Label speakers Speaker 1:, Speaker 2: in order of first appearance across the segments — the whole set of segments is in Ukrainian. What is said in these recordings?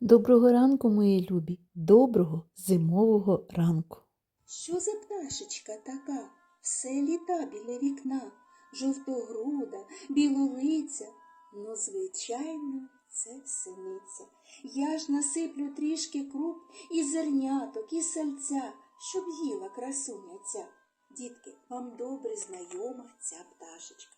Speaker 1: Доброго ранку, мої любі, доброго зимового ранку.
Speaker 2: Що за пташечка така? Все літа біля вікна, жовтогруда, білолиця. Ну, звичайно, це синиця. Я ж насиплю трішки круп і зерняток, і сальця, щоб їла красуня ця. Дітки, вам добре знайома ця пташечка.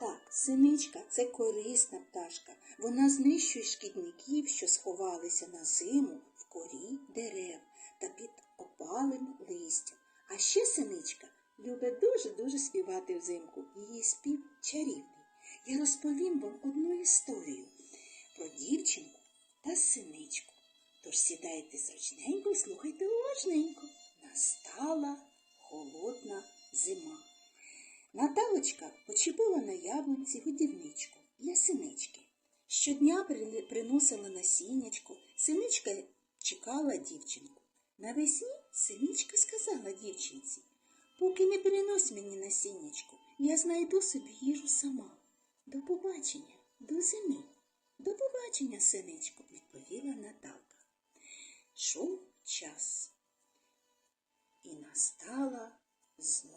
Speaker 2: Так, синичка це корисна пташка. Вона знищує шкідників, що сховалися на зиму в корі дерев та під опалим листям. А ще синичка любить дуже-дуже співати взимку. Її спів чарівний. Я розповім вам одну історію про дівчинку та синичку. Тож сідайте зручненько і слухайте уважненько. Настала холодна зима. Наталочка почепила на яблунці годівничку для синички. Щодня приносила насіннячко, синичка чекала дівчинку. Навесні синичка сказала дівчинці, поки не принось мені насіннячко, я знайду собі їжу сама. До побачення, до зими. До побачення, синичко, відповіла Наталка. Шов час. І настала знову.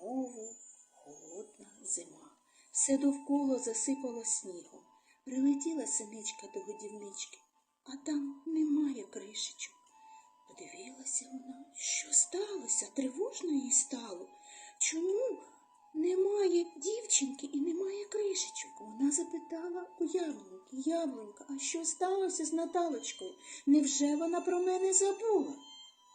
Speaker 2: Все довкола засипало снігом. Прилетіла синичка до годівнички, а там немає кришечок. Подивилася вона, що сталося, тривожно їй стало. Чому немає дівчинки і немає кришечок? Вона запитала у яблуньки, яблунька, а що сталося з Наталочкою? Невже вона про мене забула?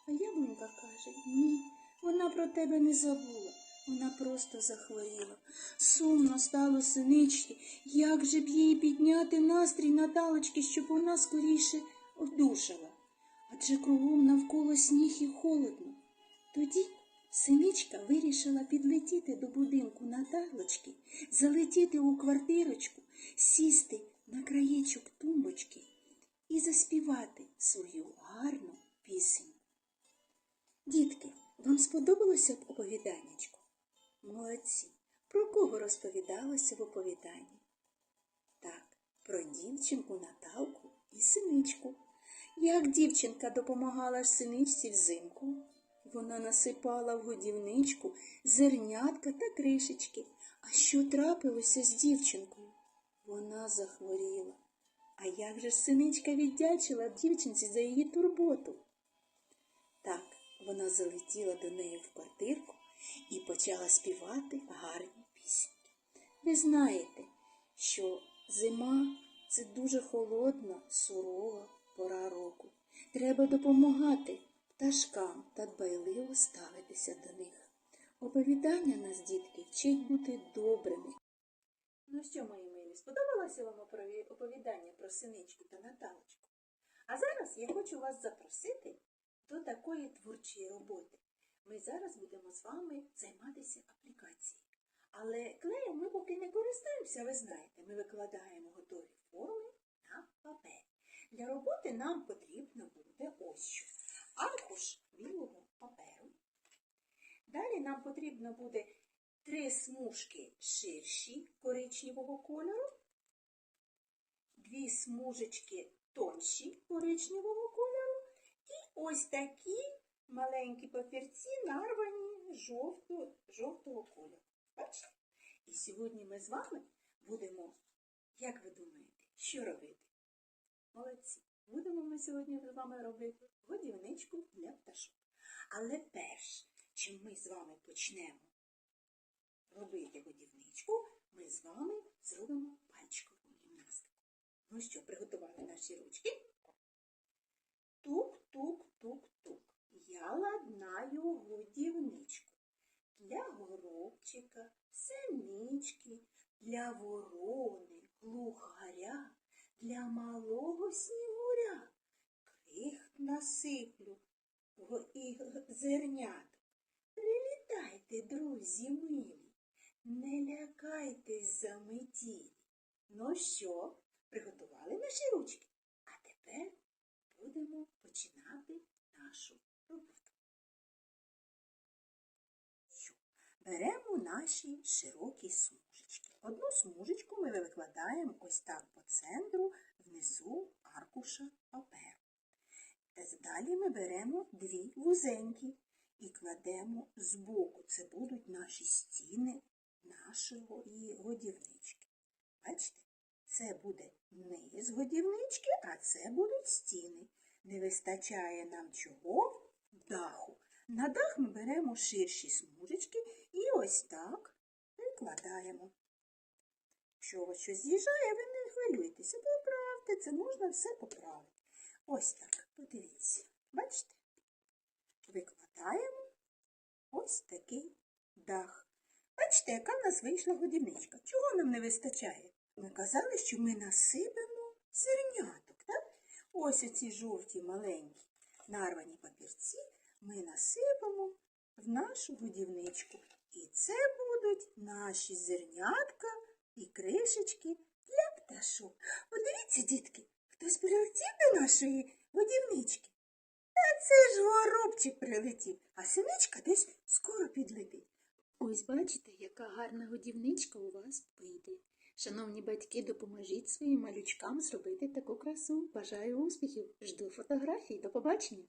Speaker 2: А яблунька каже, ні, вона про тебе не забула. Вона просто захворіла. Сумно стало синичці. Як же б їй підняти настрій Наталочки, щоб вона скоріше одужала? Адже кругом навколо сніг і холодно. Тоді синичка вирішила підлетіти до будинку Наталочки, залетіти у квартирочку, сісти на краєчок тумбочки і заспівати свою гарну пісеню. Дітки, вам сподобалося б оповіданнячко? Молодці. Про кого розповідалося в оповіданні? Так, про дівчинку Наталку і синичку. Як дівчинка допомагала синичці взимку, вона насипала в годівничку зернятка та кришечки. А що трапилося з дівчинкою? Вона захворіла. А як же синичка віддячила дівчинці за її турботу? Так, вона залетіла до неї в квартирку і почала співати гарні пісеньки. Ви знаєте, що зима це дуже холодна, сурова пора року. Треба допомагати пташкам та дбайливо ставитися до них. Оповідання нас, дітки, вчить бути добрими. Ну що, мої милі, сподобалося вам оповідання про синичку та Наталочку? А зараз я хочу вас запросити до такої творчої роботи. Ми зараз будемо з вами займатися аплікацією. Але клеєм ми поки не користуємося, ви знаєте, ми викладаємо готові форми на папері. Для роботи нам потрібно буде ось що. Аркуш білого паперу. Далі нам потрібно буде три смужки ширші коричневого кольору, дві смужечки тонші коричневого кольору і ось такі маленькі папірці нарвані жовто, жовтого кольору. Бачите? І сьогодні ми з вами будемо, як ви думаєте, що робити? Молодці. Будемо ми сьогодні з вами робити годівничку для пташок. Але перш, чим ми з вами почнемо робити годівничку, ми з вами зробимо пальчикову гімнастику. Ну що, приготували наші ручки? Тук-тук-тук-тук. Я ладнаю годівничку. Для горобчика, синички, для ворони, глухаря, для малого снігуря. Крихт насиплю в- і зерняток. Прилітайте, друзі милі, не лякайтесь за метілі. Ну що, приготували наші ручки? А тепер будемо починати нашу Беремо наші широкі смужечки. Одну смужечку ми викладаємо ось так по центру внизу аркуша паперу. Далі ми беремо дві вузенькі і кладемо збоку. Це будуть наші стіни нашого і годівнички. Бачите? Це буде низ годівнички, а це будуть стіни. Не вистачає нам чого? Даху. На дах ми беремо ширші смужечки ось так прикладаємо. Якщо у вас щось з'їжджає, ви не хвилюйтеся, поправте, це можна все поправити. Ось так, подивіться. Бачите? Викладаємо ось такий дах. Бачите, яка в нас вийшла годівничка. Чого нам не вистачає? Ми казали, що ми насипемо зерняток, так? Ось оці жовті маленькі нарвані папірці ми насипемо в нашу годівничку. І це будуть наші зернятка і кришечки для пташок. Подивіться, дітки, хтось прилетів до нашої годівнички. Та це ж горобчик прилетів, а синичка десь скоро підлетить.
Speaker 3: Ось бачите, яка гарна годівничка у вас вийде. Шановні батьки, допоможіть своїм малючкам зробити таку красу. Бажаю успіхів. Жду фотографій. До побачення.